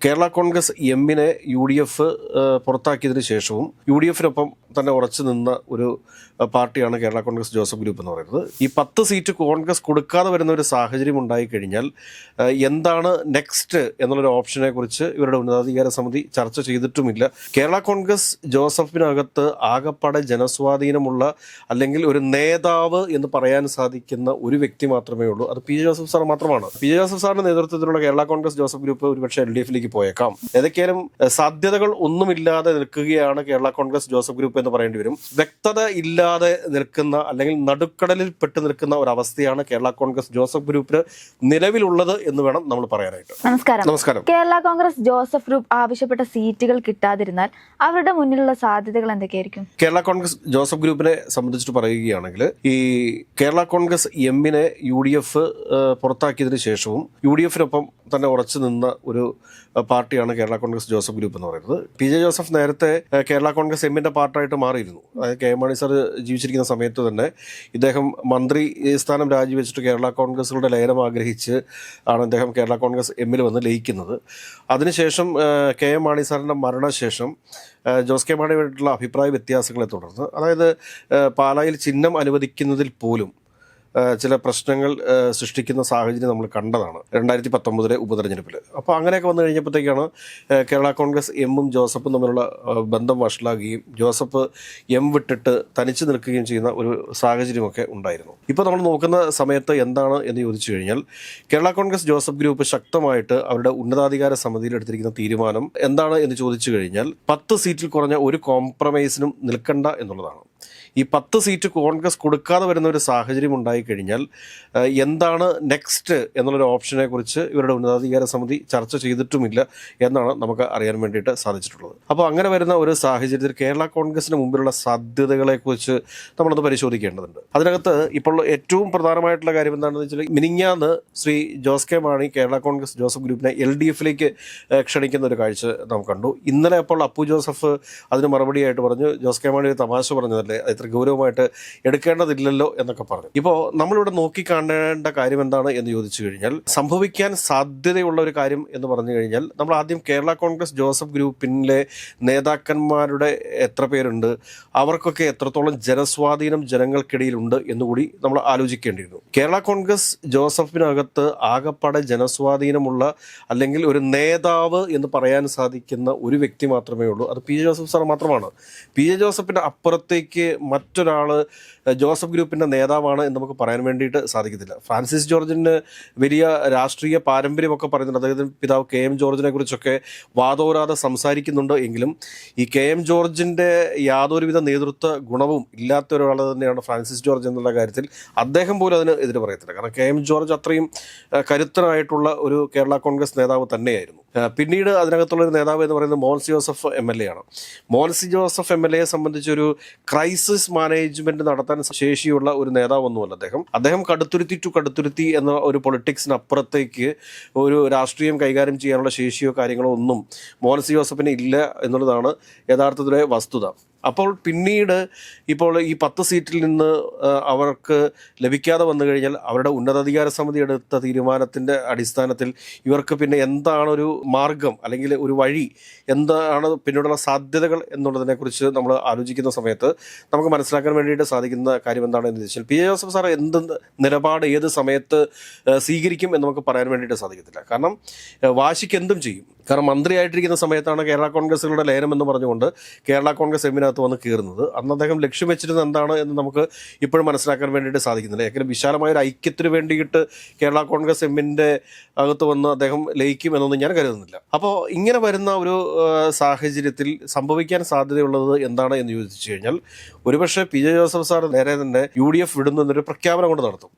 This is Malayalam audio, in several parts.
കേരള കോൺഗ്രസ് എമ്മിനെ യു ഡി എഫ് പുറത്താക്കിയതിനു ശേഷവും യു ഡി എഫിനൊപ്പം തന്നെ ഉറച്ചു നിന്ന ഒരു പാർട്ടിയാണ് കേരള കോൺഗ്രസ് ജോസഫ് ഗ്രൂപ്പ് എന്ന് പറയുന്നത്. ഈ പത്ത് സീറ്റ് കോൺഗ്രസ് കൊടുക്കാതെ വരുന്ന ഒരു സാഹചര്യം ഉണ്ടായിക്കഴിഞ്ഞാൽ എന്താണ് നെക്സ്റ്റ് എന്നുള്ളൊരു ഓപ്ഷനെ കുറിച്ച് ഇവരുടെ ഉന്നതാധികാര സമിതി ചർച്ച ചെയ്തിട്ടുമില്ല. കേരള കോൺഗ്രസ് ജോസഫിനകത്ത് ആകപ്പാടെ ജനസ്വാധീനമുള്ള അല്ലെങ്കിൽ ഒരു നേതാവ് എന്ന് പറയാൻ സാധിക്കുന്ന ഒരു വ്യക്തി മാത്രമേ ഉള്ളൂ. അത് പി ജോസഫ് സാർ മാത്രമാണ്. പി ജോസഫ് സാറിന്റെ നേതൃത്വത്തിലുള്ള കേരള കോൺഗ്രസ് ജോസഫ് ഗ്രൂപ്പ് ഒരുപക്ഷെ എൽ ഡി എഫിലേക്ക് പോയേക്കാം. ഏതൊക്കെയാലും സാധ്യതകൾ ഒന്നുമില്ലാതെ നിൽക്കുകയാണ് കേരള കോൺഗ്രസ് ജോസഫ് ഗ്രൂപ്പ് എന്ന് പറയേണ്ടി വരും. വ്യക്തത ഇല്ലാതെ നിൽക്കുന്ന അല്ലെങ്കിൽ നടുക്കടലിൽ പെട്ട് നിൽക്കുന്ന ഒരു അവസ്ഥയാണ് കേരള കോൺഗ്രസ് ജോസഫ് ഗ്രൂപ്പിന് നിലവിലുള്ളത് എന്ന് വേണം നമ്മൾ പറയാനായിട്ട്. നമസ്കാരം. നമസ്കാരം. കേരള കോൺഗ്രസ് ജോസഫ് ഗ്രൂപ്പ് ആവശ്യപ്പെട്ട സീറ്റുകൾ കിട്ടാതിരുന്നാൽ അവരുടെ മുന്നിലുള്ള സാധ്യതകൾ എന്തൊക്കെയായിരിക്കും? കേരള കോൺഗ്രസ് ജോസഫ് ഗ്രൂപ്പിനെ സംബന്ധിച്ചിട്ട് പറയുകയാണെങ്കിൽ ഈ കേരള കോൺഗ്രസ് എമ്മിനെ യു ഡി എഫ് പുറത്താക്കിയതിന് ശേഷവും യു ഡി എഫിനൊപ്പം തന്നെ ഉറച്ചു നിന്ന ഒരു പാർട്ടിയാണ് കേരള കോൺഗ്രസ് ജോസഫ് ഗ്രൂപ്പ് എന്ന് പറയുന്നത്. പി ജെ ജോസഫ് നേരത്തെ കേരള കോൺഗ്രസ് എമ്മിന്റെ പാർട്ടായിട്ട് മാറിയിരുന്നു. അതായത് കെ മാണി സാർ ജീവിച്ചിരിക്കുന്ന സമയത്ത് തന്നെ ഇദ്ദേഹം മന്ത്രി സ്ഥാനം രാജിവെച്ചിട്ട് കേരള കോൺഗ്രസുകളുടെ ലയനം ആഗ്രഹിച്ച് ആണ് അദ്ദേഹം കേരള കോൺഗ്രസ് എമ്മിൽ വന്ന് ലയിക്കുന്നത്. അതിനുശേഷം കെ എം മാണി സാറിന്റെ മരണശേഷം ജോസ് കെ മാണിയുമായിട്ടുള്ള അഭിപ്രായ വ്യത്യാസങ്ങളെ തുടർന്ന് അതായത് പാലായിൽ ചിഹ്നം അനുവദിക്കുന്നതിൽ പോലും ചില പ്രശ്നങ്ങൾ സൃഷ്ടിക്കുന്ന സാഹചര്യം നമ്മൾ കണ്ടതാണ് രണ്ടായിരത്തി പത്തൊമ്പതിലെ ഉപതെരഞ്ഞെടുപ്പിൽ. അപ്പോൾ അങ്ങനെയൊക്കെ വന്നു കഴിഞ്ഞപ്പോഴത്തേക്കാണ് കേരള കോൺഗ്രസ് എമ്മും ജോസഫും തമ്മിലുള്ള ബന്ധം വഷളാകുകയും ജോസഫ് എം വിട്ടിട്ട് തനിച്ച് നിൽക്കുകയും ചെയ്യുന്ന ഒരു സാഹചര്യമൊക്കെ ഉണ്ടായിരുന്നു. ഇപ്പോൾ നമ്മൾ നോക്കുന്ന സമയത്ത് എന്താണ് എന്ന് ചോദിച്ചു കഴിഞ്ഞാൽ കേരള കോൺഗ്രസ് ജോസഫ് ഗ്രൂപ്പ് ശക്തമായിട്ട് അവരുടെ ഉന്നതാധികാര സമിതിയിൽ എടുത്തിരിക്കുന്ന തീരുമാനം എന്താണ് എന്ന് ചോദിച്ചു കഴിഞ്ഞാൽ പത്ത് സീറ്റിൽ കുറഞ്ഞ ഒരു കോംപ്രമൈസിനും നിൽക്കണ്ട എന്നുള്ളതാണ്. ഈ പത്ത് സീറ്റ് കോൺഗ്രസ് കൊടുക്കാതെ വരുന്ന ഒരു സാഹചര്യം ഉണ്ടായിക്കഴിഞ്ഞാൽ എന്താണ് നെക്സ്റ്റ് എന്നുള്ളൊരു ഓപ്ഷനെ കുറിച്ച് ഇവരുടെ ഉന്നതാധികാര സമിതി ചർച്ച ചെയ്തിട്ടുമില്ല എന്നാണ് നമുക്ക് അറിയാൻ വേണ്ടിയിട്ട് സാധിച്ചിട്ടുള്ളത്. അപ്പോൾ അങ്ങനെ വരുന്ന ഒരു സാഹചര്യത്തിൽ കേരള കോൺഗ്രസിന് മുമ്പിലുള്ള സാധ്യതകളെക്കുറിച്ച് നമ്മളൊന്ന് പരിശോധിക്കേണ്ടതുണ്ട്. അതിനകത്ത് ഇപ്പോൾ ഏറ്റവും പ്രധാനമായിട്ടുള്ള കാര്യം എന്താണെന്ന് വെച്ചാൽ മിനിഞ്ഞാന്ന് Shri Jose K Mani Kerala Congress Joseph ഗ്രൂപ്പിനെ എൽ ഡി എഫിലേക്ക് ക്ഷണിക്കുന്ന ഒരു കാഴ്ച നാം കണ്ടു. ഇന്നലെ അപ്പോൾ അപ്പു ജോസഫ് അതിന് മറുപടിയായിട്ട് പറഞ്ഞു. ജോസ് കെ മാണി ഒരു തമാശ പറഞ്ഞതല്ലേ? ഇത്ര ഗൗരവമായിട്ട് എടുക്കേണ്ടതില്ലല്ലോ എന്നൊക്കെ പറഞ്ഞു. ഇപ്പോൾ നമ്മളിവിടെ നോക്കിക്കാണേണ്ട കാര്യം എന്താണ് എന്ന് ചോദിച്ചു കഴിഞ്ഞാൽ സംഭവിക്കാൻ സാധ്യതയുള്ള ഒരു കാര്യം എന്ന് പറഞ്ഞു കഴിഞ്ഞാൽ നമ്മൾ ആദ്യം കേരള കോൺഗ്രസ് ജോസഫ് ഗ്രൂപ്പിലെ നേതാക്കന്മാരുടെ എത്ര പേരുണ്ട് അവർക്കൊക്കെ എത്രത്തോളം ജനസ്വാധീനം ജനങ്ങൾക്കിടയിലുണ്ട് എന്നുകൂടി നമ്മൾ ആലോചിക്കേണ്ടിയിരുന്നു. കേരള കോൺഗ്രസ് ജോസഫിനകത്ത് ആകപ്പാടെ ജനസ്വാധീനമുള്ള അല്ലെങ്കിൽ ഒരു നേതാവ് എന്ന് പറയാൻ സാധിക്കുന്ന ഒരു വ്യക്തി മാത്രമേ ഉള്ളൂ. അത് പി ജെ ജോസഫ് സാർ മാത്രമാണ്. പി ജെ ജോസഫിന്റെ അപ്പുറത്തേക്ക് മറ്റൊരാൾ ജോസഫ് ഗ്രൂപ്പിന്റെ നേതാവാണ് എന്ന് നമുക്ക് പറയാൻ വേണ്ടിയിട്ട് സാധിക്കത്തില്ല. ഫ്രാൻസിസ് ജോർജിന് വലിയ രാഷ്ട്രീയ പാരമ്പര്യമൊക്കെ പറയുന്നുണ്ട്. അദ്ദേഹത്തിന് പിതാവ് കെ എം ജോർജിനെ കുറിച്ചൊക്കെ വാദോരാതെ സംസാരിക്കുന്നുണ്ട് എങ്കിലും ഈ കെ എം ജോർജിന്റെ യാതൊരുവിധ നേതൃത്വ ഗുണവും ഇല്ലാത്ത ഒരാൾ തന്നെയാണ് ഫ്രാൻസിസ് ജോർജ് എന്നുള്ള കാര്യത്തിൽ അദ്ദേഹം പോലും അതിന് എതിര് പറയത്തില്ല. കാരണം കെ എം ജോർജ് അത്രയും കരുത്തനായിട്ടുള്ള ഒരു കേരള കോൺഗ്രസ് നേതാവ് തന്നെയായിരുന്നു. പിന്നീട് അതിനകത്തുള്ളൊരു നേതാവ് എന്ന് പറയുന്നത് Monsy Joseph M L A ആണ്. മോൻസി ജോസഫ് എം എൽ എയെ സംബന്ധിച്ചൊരു ക്രൈസിസ് മാനേജ്മെന്റ് നടത്താൻ ശേഷിയുള്ള ഒരു നേതാവൊന്നുമല്ല അദ്ദേഹം. അദ്ദേഹം കടുത്തുരുത്തി ടു കടുത്തുരുത്തി എന്ന ഒരു പൊളിറ്റിക്സിനപ്പുറത്തേക്ക് ഒരു രാഷ്ട്രീയം കൈകാര്യം ചെയ്യാനുള്ള ശേഷിയോ കാര്യങ്ങളോ ഒന്നും മോൻസി ജോസഫിന് ഇല്ല എന്നുള്ളതാണ് യഥാർത്ഥത്തിലെ വസ്തുത. അപ്പോൾ പിന്നീട് ഇപ്പോൾ ഈ പത്ത് സീറ്റിൽ നിന്ന് അവർക്ക് ലഭിക്കാതെ വന്നു കഴിഞ്ഞാൽ അവരുടെ ഉന്നതാധികാര സമിതി എടുത്ത തീരുമാനത്തിന്റെ അടിസ്ഥാനത്തിൽ ഇവർക്ക് പിന്നെ എന്താണൊരു മാർഗം അല്ലെങ്കിൽ ഒരു വഴി എന്താണ് പിന്നീടുള്ള സാധ്യതകൾ എന്നുള്ളതിനെക്കുറിച്ച് നമ്മൾ ആലോചിക്കുന്ന സമയത്ത് നമുക്ക് മനസ്സിലാക്കാൻ വേണ്ടിയിട്ട് സാധിക്കുന്ന കാര്യം എന്താണെന്ന് ചോദിച്ചാൽ പി എ ജോസഫ് സാർ എന്ത് നിലപാട് ഏത് സമയത്ത് സ്വീകരിക്കും എന്ന് നമുക്ക് പറയാൻ വേണ്ടിയിട്ട് സാധിക്കത്തില്ല. കാരണം വാശിക്ക് എന്തും ചെയ്യും. കാരണം മന്ത്രിയായിട്ടിരിക്കുന്ന സമയത്താണ് കേരള കോൺഗ്രസുകളുടെ ലയനം എന്ന് പറഞ്ഞുകൊണ്ട് കേരള കോൺഗ്രസ് എമ്മിനകത്ത് വന്ന് കയറുന്നത് അന്ന് അദ്ദേഹം ലക്ഷ്യം വെച്ചിരുന്നത് എന്താണ് എന്ന് നമുക്ക് ഇപ്പോഴും മനസ്സിലാക്കാൻ വേണ്ടിയിട്ട് സാധിക്കുന്നില്ല. ഏതെങ്കിലും വിശാലമായ ഒരു ഐക്യത്തിന് വേണ്ടിയിട്ട് കേരള കോൺഗ്രസ് എമ്മിന്റെ അകത്ത് വന്ന് അദ്ദേഹം ലയിക്കും എന്നൊന്നും ഞാൻ കരുതുന്നില്ല. അപ്പോൾ ഇങ്ങനെ വരുന്ന ഒരു സാഹചര്യത്തിൽ സംഭവിക്കാൻ സാധ്യതയുള്ളത് എന്താണ് എന്ന് ചോദിച്ചു കഴിഞ്ഞാൽ ഒരുപക്ഷെ പി. ജെ. ജോസഫ് സാർ നേരെ തന്നെ യു ഡി എഫ് വിടുന്നു എന്നൊരു പ്രഖ്യാപനം കൊണ്ട് നടത്തും.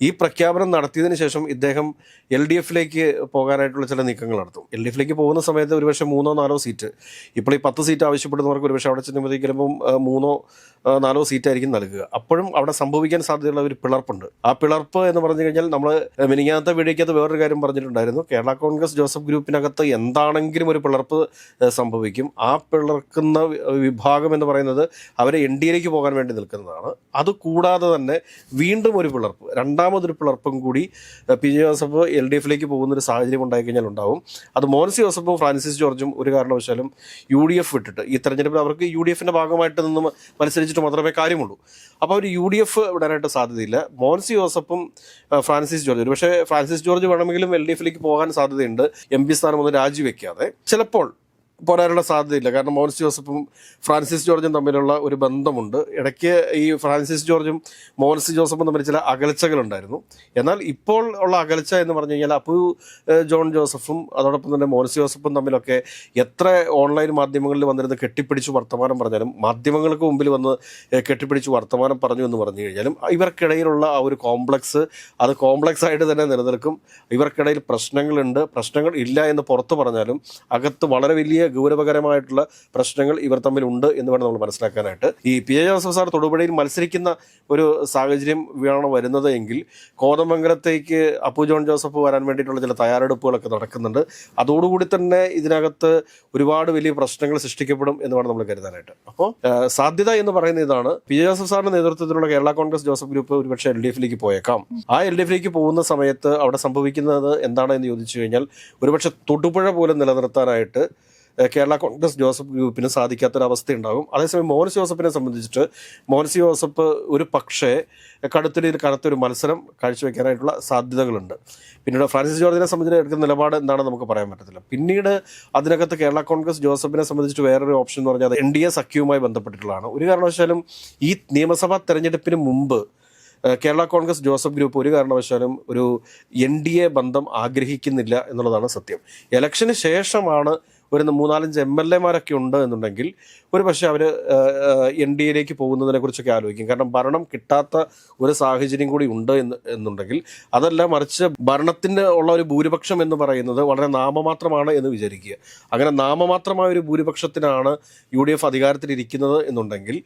ഈ പ്രഖ്യാപനം നടത്തിയതിനു ശേഷം ഇദ്ദേഹം എൽ ഡി എഫിലേക്ക് പോകാനായിട്ടുള്ള ചില നീക്കങ്ങൾ നടത്തും. എൽ ഡി എഫിലേക്ക് പോകുന്ന സമയത്ത് ഒരുപക്ഷെ മൂന്നോ നാലോ സീറ്റ്. ഇപ്പോൾ ഈ പത്ത് സീറ്റ് ആവശ്യപ്പെടുന്നവർക്ക് ഒരുപക്ഷെ അവിടെ ചെന്നുമ്പോൾ ചിലപ്പം മൂന്നോ നാലോ സീറ്റ് ആയിരിക്കും നൽകുക. അപ്പോഴും അവിടെ സംഭവിക്കാൻ സാധ്യതയുള്ള ഒരു പിളർപ്പുണ്ട്. ആ പിളർപ്പ് എന്ന് പറഞ്ഞു കഴിഞ്ഞാൽ നമ്മൾ മിനിങ്ങാത്ത വീടിക്കകത്ത് വേറൊരു കാര്യം പറഞ്ഞിട്ടുണ്ടായിരുന്നു. കേരള കോൺഗ്രസ് ജോസഫ് ഗ്രൂപ്പിനകത്ത് എന്താണെങ്കിലും ഒരു പിളർപ്പ് സംഭവിക്കും. ആ പിളർക്കുന്ന വിഭാഗം എന്ന് പറയുന്നത് അവരെ എൻ ഡി എയിലേക്ക് പോകാൻ വേണ്ടി നിൽക്കുന്നതാണ്. അത് കൂടാതെ തന്നെ വീണ്ടും ഒരു പിളർപ്പ്. രണ്ടാം രണ്ടാമതൊരു പിളർപ്പും കൂടി P J Joseph L D എഫിലേക്ക് പോകുന്ന ഒരു സാഹചര്യം ഉണ്ടായി കഴിഞ്ഞാൽ ഉണ്ടാവും. അത് മോൻസി ജോസഫും ഫ്രാൻസിസ് ജോർജും ഒരു കാരണവശാലും യു ഡി എഫ് വിട്ടിട്ട് ഈ തെരഞ്ഞെടുപ്പിൽ അവർക്ക് യു ഡി എഫിന്റെ ഭാഗമായിട്ട് നിന്ന് മത്സരിച്ചിട്ട് മാത്രമേ കാര്യമുള്ളൂ. അപ്പോൾ അവർ യു ഡി എഫ് വിടാനായിട്ട് സാധ്യതയില്ല. മോൻസി ജോസഫും ഫ്രാൻസിസ് ജോർജ് പക്ഷേ ഫ്രാൻസിസ് ജോർജ് വേണമെങ്കിലും എൽ ഡി എഫിലേക്ക് പോകാൻ സാധ്യതയുണ്ട്. എം പി സ്ഥാനം ഒന്ന് രാജിവെക്കാതെ. ചിലപ്പോൾ പോരാനുള്ള സാധ്യതയില്ല. കാരണം മോൻസ് ജോസഫും ഫ്രാൻസിസ് ജോർജും തമ്മിലുള്ള ഒരു ബന്ധമുണ്ട്. ഇടയ്ക്ക് ഈ ഫ്രാൻസിസ് ജോർജും മോൻസ് ജോസഫും തമ്മിൽ ചില അകൽച്ചകളുണ്ടായിരുന്നു എന്നാൽ ഇപ്പോൾ ഉള്ള അകൽച്ച എന്ന് പറഞ്ഞു കഴിഞ്ഞാൽ അപ്പു ജോൺ ജോസഫും അതോടൊപ്പം തന്നെ മോൻസ് ജോസഫും തമ്മിലൊക്കെ എത്ര ഓൺലൈൻ മാധ്യമങ്ങളിൽ വന്നിരുന്ന് കെട്ടിപ്പിടിച്ച് വർത്തമാനം പറഞ്ഞാലും മാധ്യമങ്ങൾക്ക് മുമ്പിൽ വന്ന് കെട്ടിപ്പിടിച്ച് വർത്തമാനം പറഞ്ഞു എന്ന് പറഞ്ഞു കഴിഞ്ഞാലും ഇവർക്കിടയിലുള്ള ആ ഒരു കോംപ്ലക്സ് അത് കോംപ്ലക്സ് ആയിട്ട് തന്നെ നിലനിൽക്കും. ഇവർക്കിടയിൽ പ്രശ്നങ്ങളുണ്ട്. പ്രശ്നങ്ങൾ ഇല്ല എന്ന് പുറത്തു പറഞ്ഞാലും അകത്ത് വളരെ വലിയ ഗൗരവകരമായിട്ടുള്ള പ്രശ്നങ്ങൾ ഇവർ തമ്മിലുണ്ട് എന്ന് വേണം നമ്മൾ മനസ്സിലാക്കാനായിട്ട്. ഈ പി എ ജോസഫ് സാർ തൊടുപുഴയിൽ മത്സരിക്കുന്ന ഒരു സാഹചര്യം വേണം വരുന്നത് എങ്കിൽ കോതമംഗലത്തേക്ക് അപ്പു ജോൺ ജോസഫ് വരാൻ വേണ്ടിയിട്ടുള്ള ചില തയ്യാറെടുപ്പുകളൊക്കെ നടക്കുന്നുണ്ട്. അതോടുകൂടി തന്നെ ഇതിനകത്ത് ഒരുപാട് വലിയ പ്രശ്നങ്ങൾ സൃഷ്ടിക്കപ്പെടും എന്ന് വേണം നമ്മൾ കരുതാനായിട്ട്. അപ്പോൾ സാധ്യത എന്ന് പറയുന്ന ഇതാണ്. പി ജെ ജോസഫ് സാറിന്റെ നേതൃത്വത്തിലുള്ള കേരള കോൺഗ്രസ് ജോസഫ് ഗ്രൂപ്പ് ഒരുപക്ഷെ എൽ ഡി എഫിലേക്ക് പോയേക്കാം. ആ എൽ ഡി എഫിലേക്ക് പോകുന്ന സമയത്ത് അവിടെ സംഭവിക്കുന്നത് എന്താണ് എന്ന് ചോദിച്ചു കഴിഞ്ഞാൽ ഒരുപക്ഷെ തൊടുപുഴ പോലും നിലനിർത്താനായിട്ട് കേരള കോൺഗ്രസ് ജോസഫ് ഗ്രൂപ്പിന് സാധിക്കാത്തൊരവസ്ഥ ഉണ്ടാകും അതേസമയം മോഹൻസ് ജോസഫിനെ സംബന്ധിച്ചിട്ട് മോഹൻസ് ജോസഫ് ഒരു പക്ഷേ കടുത്തൊരു കനത്തൊരു മത്സരം കാഴ്ചവെക്കാനായിട്ടുള്ള സാധ്യതകളുണ്ട്. പിന്നീട് ഫ്രാൻസിസ് ജോർജിനെ സംബന്ധിച്ച് എടുക്കുന്ന നിലപാട് എന്താണെന്ന് നമുക്ക് പറയാൻ പറ്റത്തില്ല. പിന്നീട് അതിനകത്ത് കേരള കോൺഗ്രസ് ജോസഫിനെ സംബന്ധിച്ചിട്ട് വേറൊരു ഓപ്ഷൻ എന്ന് പറഞ്ഞാൽ എൻ ഡി എ സഖ്യവുമായി ബന്ധപ്പെട്ടിട്ടുള്ളതാണ്. ഒരു കാരണവശാലും ഈ നിയമസഭാ തെരഞ്ഞെടുപ്പിന് മുമ്പ് കേരള കോൺഗ്രസ് ജോസഫ് ഗ്രൂപ്പ് ഒരു കാരണവശാലും ഒരു എൻ ഡി എ ബന്ധം ആഗ്രഹിക്കുന്നില്ല എന്നുള്ളതാണ് സത്യം. ഇലക്ഷന് ശേഷമാണ് ഒരു മൂന്നാലഞ്ച് എം എൽ എമാരൊക്കെ ഉണ്ട് എന്നുണ്ടെങ്കിൽ ഒരു പക്ഷേ അവർ എൻ ഡി എയിലേക്ക് പോകുന്നതിനെ കുറിച്ചൊക്കെ ആലോചിക്കും. കാരണം ഭരണം കിട്ടാത്ത ഒരു സാഹചര്യം കൂടി ഉണ്ട് എന്ന് എന്നുണ്ടെങ്കിൽ അതല്ല മറിച്ച് ഭരണത്തിന് ഉള്ള ഒരു ഭൂരിപക്ഷം എന്ന് പറയുന്നത് വളരെ നാമമാത്രമാണ് എന്ന് വിചാരിക്കുക. അങ്ങനെ നാമമാത്രമായ ഒരു ഭൂരിപക്ഷത്തിനാണ് യു ഡി എഫ് അധികാരത്തിലിരിക്കുന്നത് എന്നുണ്ടെങ്കിൽ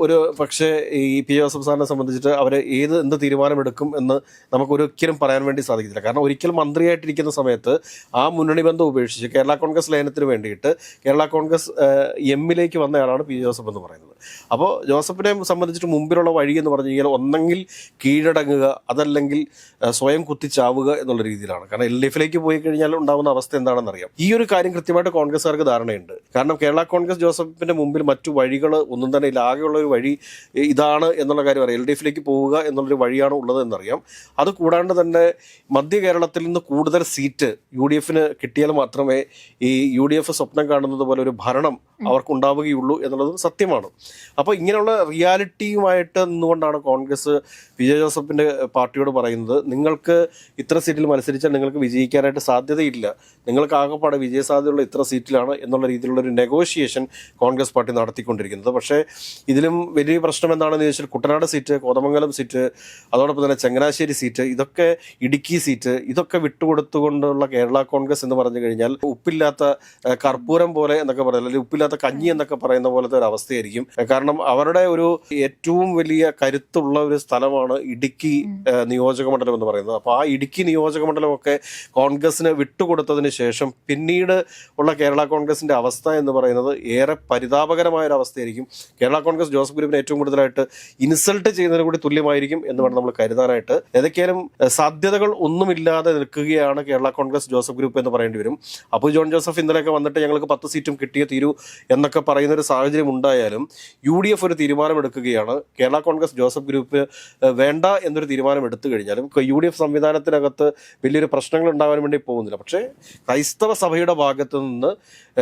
ഒരു പക്ഷേ ഈ പി എ സാറിനെ സംബന്ധിച്ചിട്ട് അവർ ഏത് എന്ത് തീരുമാനമെടുക്കും എന്ന് നമുക്ക് ഒരിക്കലും പറയാൻ വേണ്ടി സാധിക്കില്ല കാരണം ഒരിക്കൽ മന്ത്രിയായിട്ടിരിക്കുന്ന സമയത്ത് ആ മുന്നണി ബന്ധം ഉപേക്ഷിച്ച് കേരള കോൺഗ്രസ് ലയനത്തിന് വേണ്ടിയിട്ട് കേരള കോൺഗ്രസ് ഏഹ്, എമ്മിലേക്ക് വന്നയാളാണ് പി ജോസഫ് എന്ന് പറയുന്നത്. അപ്പോൾ ജോസഫിനെ സംബന്ധിച്ചിട്ട് മുമ്പിലുള്ള വഴി എന്ന് പറഞ്ഞു കഴിഞ്ഞാൽ ഒന്നെങ്കിൽ കീഴടങ്ങുക അതല്ലെങ്കിൽ സ്വയം കുത്തിച്ചാവുക എന്നുള്ള രീതിയിലാണ്. കാരണം എൽ ഡി എഫിലേക്ക് പോയി കഴിഞ്ഞാൽ ഉണ്ടാകുന്ന അവസ്ഥ എന്താണെന്ന് അറിയാം. ഈ ഒരു കാര്യം കൃത്യമായിട്ട് കോൺഗ്രസ്സുകാർക്ക് ധാരണയുണ്ട്. കാരണം കേരള കോൺഗ്രസ് ജോസഫിന്റെ മുമ്പിൽ മറ്റു വഴികൾ ഒന്നും തന്നെ ഇല്ല. ആകെയുള്ള ഒരു വഴി ഇതാണ് എന്നുള്ള കാര്യം അറിയാം. എൽ ഡി എഫിലേക്ക് പോവുക എന്നുള്ളൊരു വഴിയാണ് ഉള്ളത് എന്നറിയാം അത് കൂടാണ്ട് തന്നെ മധ്യ കേരളത്തിൽ നിന്ന് കൂടുതൽ സീറ്റ് യു ഡി എഫിന് കിട്ടിയാൽ മാത്രമേ ഈ യു ഡി എഫ് സ്വപ്നം കാണുന്നത് പോലെ ഒരു ഭരണം അവർക്ക് ഉണ്ടാവുകയുള്ളൂ എന്നുള്ളതും സത്യമാണ്. അപ്പോൾ ഇങ്ങനെയുള്ള റിയാലിറ്റിയുമായിട്ട് നിന്നുകൊണ്ടാണ് കോൺഗ്രസ് വിജയ ജോസഫിന്റെ പാർട്ടിയോട് പറയുന്നത് നിങ്ങൾക്ക് ഇത്ര സീറ്റിൽ മത്സരിച്ചാൽ നിങ്ങൾക്ക് വിജയിക്കാനായിട്ട് സാധ്യതയില്ല. നിങ്ങൾക്ക് ആകെപ്പാടെ വിജയസാധ്യതയുള്ള ഇത്ര സീറ്റിലാണ് എന്നുള്ള രീതിയിലുള്ള ഒരു നെഗോഷിയേഷൻ കോൺഗ്രസ് പാർട്ടി നടത്തിക്കൊണ്ടിരിക്കുന്നത്. പക്ഷേ ഇതിലും വലിയ പ്രശ്നം എന്താണെന്ന് ചോദിച്ചാൽ കുട്ടനാട് സീറ്റ് കോതമംഗലം സീറ്റ് അതോടൊപ്പം തന്നെ ചങ്ങനാശ്ശേരി സീറ്റ് ഇതൊക്കെ ഇടുക്കി സീറ്റ് ഇതൊക്കെ വിട്ടുകൊടുത്തുകൊണ്ടുള്ള കേരള കോൺഗ്രസ് എന്ന് പറഞ്ഞു കഴിഞ്ഞാൽ ഉപ്പില്ലാത്ത കർപ്പൂരം പോലെ എന്നൊക്കെ പറയുന്നത് അല്ലെങ്കിൽ ഉപ്പില്ലാത്ത കഞ്ഞി എന്നൊക്കെ പറയുന്ന പോലത്തെ ഒരു അവസ്ഥയായിരിക്കും. കാരണം അവരുടെ ഒരു ഏറ്റവും വലിയ കരുത്തുള്ള ഒരു സ്ഥലമാണ് ഇടുക്കി നിയോജക മണ്ഡലം എന്ന് പറയുന്നത്. അപ്പോൾ ആ ഇടുക്കി നിയോജക മണ്ഡലമൊക്കെ കോൺഗ്രസിന് വിട്ടുകൊടുത്തതിന് ശേഷം പിന്നീട് ഉള്ള കേരള കോൺഗ്രസിന്റെ അവസ്ഥ എന്ന് പറയുന്നത് ഏറെ പരിതാപകരമായ ഒരു അവസ്ഥയായിരിക്കും. കേരള കോൺഗ്രസ് ജോസഫ് ഗ്രൂപ്പിനെ ഏറ്റവും കൂടുതലായിട്ട് ഇൻസൾട്ട് ചെയ്യുന്നതിന് കൂടി തുല്യമായിരിക്കും എന്ന് വേണം നമ്മൾ കരുതാനായിട്ട്. ഏതൊക്കെയാലും സാധ്യതകൾ ഒന്നുമില്ലാതെ നിൽക്കുകയാണ് കേരള കോൺഗ്രസ് ജോസഫ് ഗ്രൂപ്പ് എന്ന് പറയേണ്ടി വരും. അപ്പോൾ ജോൺ ജോസഫ് ഇന്നലെയൊക്കെ വന്നിട്ട് ഞങ്ങൾക്ക് പത്ത് സീറ്റും കിട്ടിയേ തീരൂ എന്നൊക്കെ പറയുന്ന ഒരു സാഹചര്യം ഉണ്ടായാലും യു ഡി എഫ് ഒരു തീരുമാനമെടുക്കുകയാണ്. കേരള കോൺഗ്രസ് ജോസഫ് ഗ്രൂപ്പ് വേണ്ട എന്നൊരു തീരുമാനം എടുത്തു കഴിഞ്ഞാലും യു ഡി എഫ് സംവിധാനത്തിനകത്ത് വലിയൊരു പ്രശ്നങ്ങൾ ഉണ്ടാവാൻ വേണ്ടി പോകുന്നില്ല. പക്ഷേ ക്രൈസ്തവ സഭയുടെ ഭാഗത്തു നിന്ന്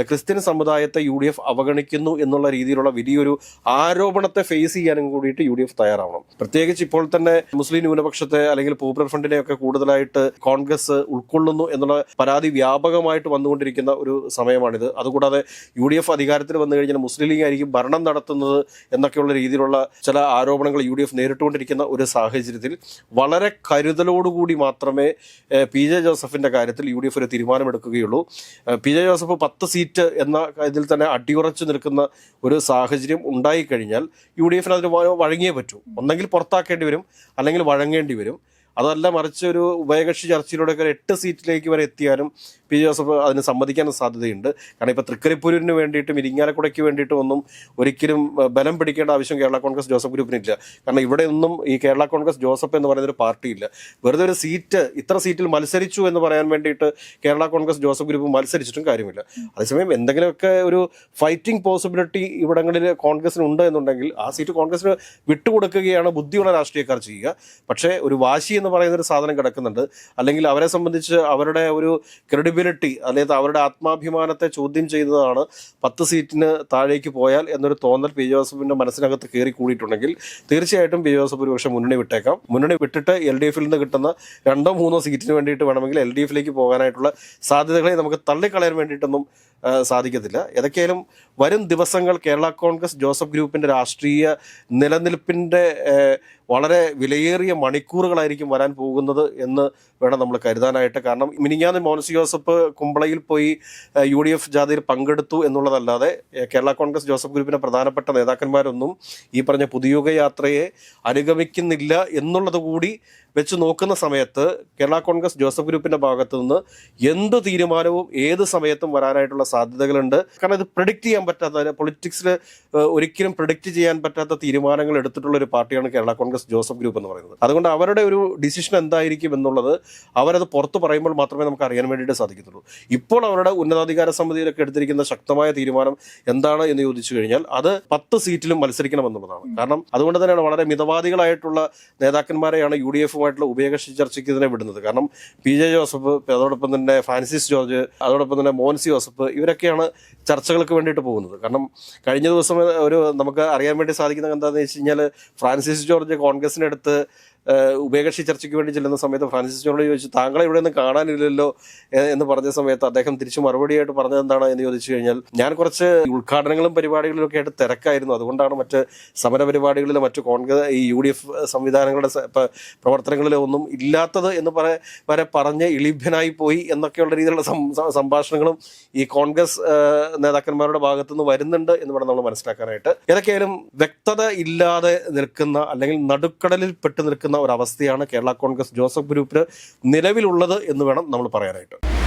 ക്രിസ്ത്യൻ സമുദായത്തെ യു ഡി എഫ് അവഗണിക്കുന്നു എന്നുള്ള രീതിയിലുള്ള വലിയൊരു ആരോപണത്തെ ഫേസ് ചെയ്യാനും കൂടിയിട്ട് യു ഡി എഫ് തയ്യാറാവണം. പ്രത്യേകിച്ച് ഇപ്പോൾ തന്നെ മുസ്ലിം ന്യൂനപക്ഷത്തെ അല്ലെങ്കിൽ പോപ്പുലർ ഫ്രണ്ടിനെ ഒക്കെ കൂടുതലായിട്ട് കോൺഗ്രസ് ഉൾക്കൊള്ളുന്നു എന്നുള്ള പരാതി വ്യാപകമായിട്ട് വന്നുകൊണ്ടിരിക്കുന്ന ഒരു സമയമാണിത്. അതുകൂടാതെ യു ഡി എഫ് അധികാരത്തിൽ വന്നു കഴിഞ്ഞാൽ മുസ്ലിം ലീഗ് ആയിരിക്കും ഭരണം നടത്തുന്നത് എന്നൊക്കെയുള്ള രീതിയിലുള്ള ചില ആരോപണങ്ങൾ യു ഡി എഫ് നേരിട്ടുകൊണ്ടിരിക്കുന്ന ഒരു സാഹചര്യത്തിൽ വളരെ കരുതലോടുകൂടി മാത്രമേ പി ജെ ജോസഫിന്റെ കാര്യത്തിൽ യു ഡി എഫ് ഒരു തീരുമാനമെടുക്കുകയുള്ളൂ. പി ജെ ജോസഫ് പത്ത് സീറ്റ് എന്ന ഇതിൽ തന്നെ അടിയുറച്ചു നിൽക്കുന്ന ഒരു സാഹചര്യം ഉണ്ടായിക്കഴിഞ്ഞാൽ യു ഡി എഫിന് അതിന് വഴങ്ങിയേ പറ്റൂ. ഒന്നെങ്കിൽ പുറത്താക്കേണ്ടി വരും അല്ലെങ്കിൽ വഴങ്ങേണ്ടി വരും. അതല്ല മറിച്ച് ഒരു ഉഭയകക്ഷി ചർച്ചയിലൂടെ ഒരു എട്ട് സീറ്റിലേക്ക് വരെ എത്തിയാലും പി ജോസഫ് അതിന് സമ്മതിക്കാൻ സാധ്യതയുണ്ട്. കാരണം ഇപ്പോൾ തൃക്കരിപ്പൂരിന് വേണ്ടിയിട്ടും ഇരിങ്ങാലക്കുടയ്ക്ക് വേണ്ടിയിട്ടും ഒന്നും ഒരിക്കലും ബലം പിടിക്കേണ്ട ആവശ്യം കേരള കോൺഗ്രസ് ജോസഫ് ഗ്രൂപ്പിനില്ല. കാരണം ഇവിടെ ഒന്നും ഈ കേരള കോൺഗ്രസ് ജോസഫ് എന്ന് പറയുന്ന ഒരു പാർട്ടിയില്ല. വെറുതെ ഒരു സീറ്റ് ഇത്ര സീറ്റിൽ മത്സരിച്ചു എന്ന് പറയാൻ വേണ്ടിയിട്ട് കേരള കോൺഗ്രസ് ജോസഫ് ഗ്രൂപ്പ് മത്സരിച്ചിട്ടും കാര്യമില്ല. അതേസമയം എന്തെങ്കിലുമൊക്കെ ഒരു ഫൈറ്റിംഗ് പോസിബിലിറ്റി ഇവിടങ്ങളിൽ കോൺഗ്രസിന് ഉണ്ട് എന്നുണ്ടെങ്കിൽ ആ സീറ്റ് കോൺഗ്രസിന് വിട്ടുകൊടുക്കുകയാണ് ബുദ്ധിയുള്ള രാഷ്ട്രീയക്കാർ ചെയ്യുക. പക്ഷേ ഒരു വാശി എന്ന് പറയുന്ന ഒരു സാധനം കിടക്കുന്നുണ്ട്. അല്ലെങ്കിൽ അവരെ സംബന്ധിച്ച് അവരുടെ ഒരു ക്രെഡിബിലിറ്റി അല്ലെങ്കിൽ അവരുടെ ആത്മാഭിമാനത്തെ ചോദ്യം ചെയ്യുന്നതാണ് പത്ത് സീറ്റിന് താഴേക്ക് പോയാൽ എന്നൊരു തോന്നൽ പി ജോസഫിന്റെ മനസ്സിനകത്ത് കയറി കൂടിയിട്ടുണ്ടെങ്കിൽ തീർച്ചയായിട്ടും പി ജോസഫ് ഒരുപക്ഷെ മുന്നണി വിട്ടേക്കാം. മുന്നണി വിട്ടിട്ട് എൽ ഡി എഫിൽ നിന്ന് കിട്ടുന്ന രണ്ടോ മൂന്നോ സീറ്റിന് വേണ്ടിയിട്ട് വേണമെങ്കിൽ എൽ ഡി എഫിലേക്ക് പോകാനായിട്ടുള്ള സാധ്യതകളെ നമുക്ക് തള്ളിക്കളയാൻ വേണ്ടിയിട്ടൊന്നും സാധിക്കത്തില്ല. ഏതൊക്കെയാലും വരും ദിവസങ്ങൾ കേരള കോൺഗ്രസ് ജോസഫ് ഗ്രൂപ്പിന്റെ രാഷ്ട്രീയ നിലനിൽപ്പിന്റെ വളരെ വിലയേറിയ മണിക്കൂറുകളായിരിക്കും വരാൻ പോകുന്നത് എന്ന് വേണം നമ്മൾ കരുതാനായിട്ട്. കാരണം മിനിഞ്ഞാന്ന് മോൻസി ജോസഫ് കുമ്പളയിൽ പോയി യു ഡി എഫ് ജാഥയിൽ പങ്കെടുത്തു എന്നുള്ളതല്ലാതെ കേരള കോൺഗ്രസ് ജോസഫ് ഗ്രൂപ്പിന്റെ പ്രധാനപ്പെട്ട നേതാക്കന്മാരൊന്നും ഈ പറഞ്ഞ പുതുയുഗ യാത്രയെ അനുഗമിക്കുന്നില്ല എന്നുള്ളത് കൂടി വെച്ച് നോക്കുന്ന സമയത്ത് കേരള കോൺഗ്രസ് ജോസഫ് ഗ്രൂപ്പിന്റെ ഭാഗത്തു നിന്ന് എന്ത് തീരുമാനവും ഏത് സമയത്തും വരാനായിട്ടുള്ള സാധ്യതകളുണ്ട്. കാരണം ഇത് പ്രിഡിക്റ്റ് ചെയ്യാൻ പറ്റാത്ത പൊളിറ്റിക്സിൽ ഒരിക്കലും പ്രിഡിക്റ്റ് ചെയ്യാൻ പറ്റാത്ത തീരുമാനങ്ങൾ എടുത്തിട്ടുള്ള ഒരു പാർട്ടിയാണ് കേരള കോൺഗ്രസ് ജോസഫ് ഗ്രൂപ്പ് എന്ന് പറയുന്നത്. അതുകൊണ്ട് അവരുടെ ഒരു ഡിസിഷൻ എന്തായിരിക്കും എന്നുള്ളത് അവരത് പുറത്ത് പറയുമ്പോൾ മാത്രമേ നമുക്ക് അറിയാൻ വേണ്ടിയിട്ട് സാധിക്കത്തുള്ളൂ. ഇപ്പോൾ അവരുടെ ഉന്നതാധികാര സമിതിയിലൊക്കെ എടുത്തിരിക്കുന്ന ശക്തമായ തീരുമാനം എന്താണ് എന്ന് ചോദിച്ചു കഴിഞ്ഞാൽ അത് പത്ത് സീറ്റിലും മത്സരിക്കണം എന്നുള്ളതാണ്. കാരണം അതുകൊണ്ട് തന്നെയാണ് വളരെ മിതവാദികളായിട്ടുള്ള നേതാക്കന്മാരെയാണ് യു ഡി എഫുമായിട്ടുള്ള ഉഭയകക്ഷി ചർച്ചയ്ക്ക് ഇതിനെ വിടുന്നത്. കാരണം പി ജെ ജോസഫ് അതോടൊപ്പം തന്നെ ഫ്രാൻസിസ് ജോർജ് അതോടൊപ്പം തന്നെ മോൻസി ജോസഫ് ഇവരൊക്കെയാണ് ചർച്ചകൾക്ക് വേണ്ടിയിട്ട് പോകുന്നത്. കാരണം കഴിഞ്ഞ ദിവസം ഒരു നമുക്ക് അറിയാൻ വേണ്ടി സാധിക്കുന്നത് എന്താണെന്ന് വെച്ച് കഴിഞ്ഞാൽ ഫ്രാൻസിസ് ജോർജ് കോൺഗ്രസിനടുത്ത് ഉഭയകക്ഷി ചർച്ചയ്ക്ക് വേണ്ടി ചെല്ലുന്ന സമയത്ത് ഫ്രാൻസിസ് ജോണോട് ചോദിച്ചു താങ്കളെ ഇവിടെ നിന്ന് കാണാനില്ലല്ലോ? എന്ന് പറഞ്ഞ സമയത്ത് അദ്ദേഹം തിരിച്ചു മറുപടിയായിട്ട് പറഞ്ഞത് എന്താണ് എന്ന് ചോദിച്ചു കഴിഞ്ഞാൽ ഞാൻ കുറച്ച് ഉദ്ഘാടനങ്ങളും പരിപാടികളിലും ഒക്കെ ആയിട്ട് തിരക്കായിരുന്നു. അതുകൊണ്ടാണ് മറ്റ് സമര പരിപാടികളിലും മറ്റ് കോൺഗ്രസ് ഈ യു ഡി എഫ് സംവിധാനങ്ങളുടെ പ്രവർത്തനങ്ങളിലോ ഒന്നും ഇല്ലാത്തത് എന്ന് പറ വരെ പറഞ്ഞ് ഇളിഭ്യനായി പോയി എന്നൊക്കെയുള്ള രീതിയിലുള്ള സംഭാഷണങ്ങളും ഈ കോൺഗ്രസ് നേതാക്കന്മാരുടെ ഭാഗത്തു നിന്ന് വരുന്നുണ്ട് എന്ന് വേണം നമ്മൾ മനസ്സിലാക്കാനായിട്ട്. ഏതൊക്കെയായാലും വ്യക്തത ഇല്ലാതെ നിൽക്കുന്ന അല്ലെങ്കിൽ നടുക്കടലിൽ പെട്ട് നിൽക്കുന്ന ഒരു അവസ്ഥയാണ് കേരള കോൺഗ്രസ് ജോസഫ് ഗ്രൂപ്പിന് നിലവിലുള്ളത് എന്ന് വേണം നമ്മൾ പറയാനായിട്ട്.